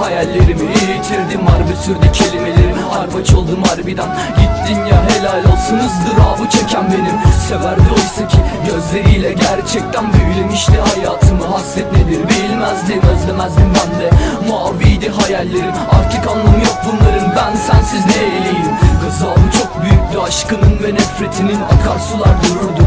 hayallerimi yitirdim Harbi sürdü kelimelerimi. Harbaç oldum harbiden. Gittin ya helal olsun ızdırabı çeken benim. Severdi oysa ki gözleriyle gerçekten büyülemişti hayatımı Hasret nedir bilmezdim özlemezdim ben de. Maviydi hayallerim artık anlamı yok bunların. Ben sensiz neyleyim Gazabı çok büyüktü aşkının ve nefretinin Akarsular dururdu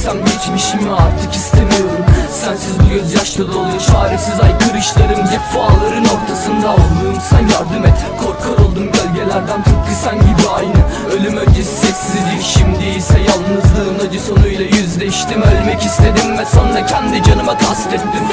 silebilsem geçmişimi artık istemiyorum. Sensiz bu gözyaşlı dolu çaresiz aykırışlarım Cefaların ortasında Allah'ım sen yardım et Korkar oldum gölgelerden. Tıpkı sen gibi aynı. Ölüm öncesi sessizlik şimdi ise yalnızlığın acı sonuyla yüzleştim. Ölmek istedim ve sonra kendi canıma kastettim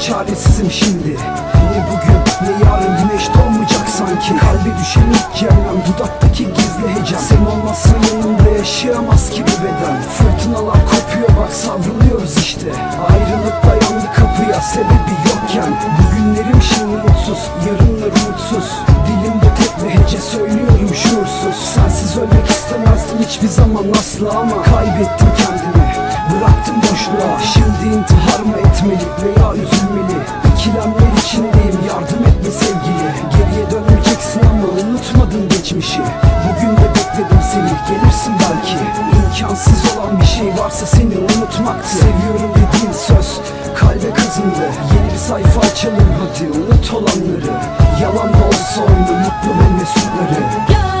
çaresizim şimdi. Ne bugün ne yarın güneş doğmayacak sanki. Kalbe düşen ilk cevap dudaktaki gizli hecem Sen olmazsan yanımda yaşayamaz ki bu beden. Fırtınalar kopuyor bak savruluyoruz işte. Ayrılık dayandı kapıya sebebi yokken. Bugünlerim şimdi mutsuz yarınlar umutsuz. Dilimde tek bir hece söylüyorum şuursuz. Sensiz ölmek istemezdim hiçbir zaman asla ama Kaybettim kendimi. Bıraktım boşluğa Şimdi intihar mı etmeli belki İmkansız olan bir şey varsa seni unutmaktı Seviyorum dediğin söz kalbe kazındı. Yeni bir sayfa açalım hadi unut olanları. Yalan da olsa oyunu mutlu ve mesutları. Gözleri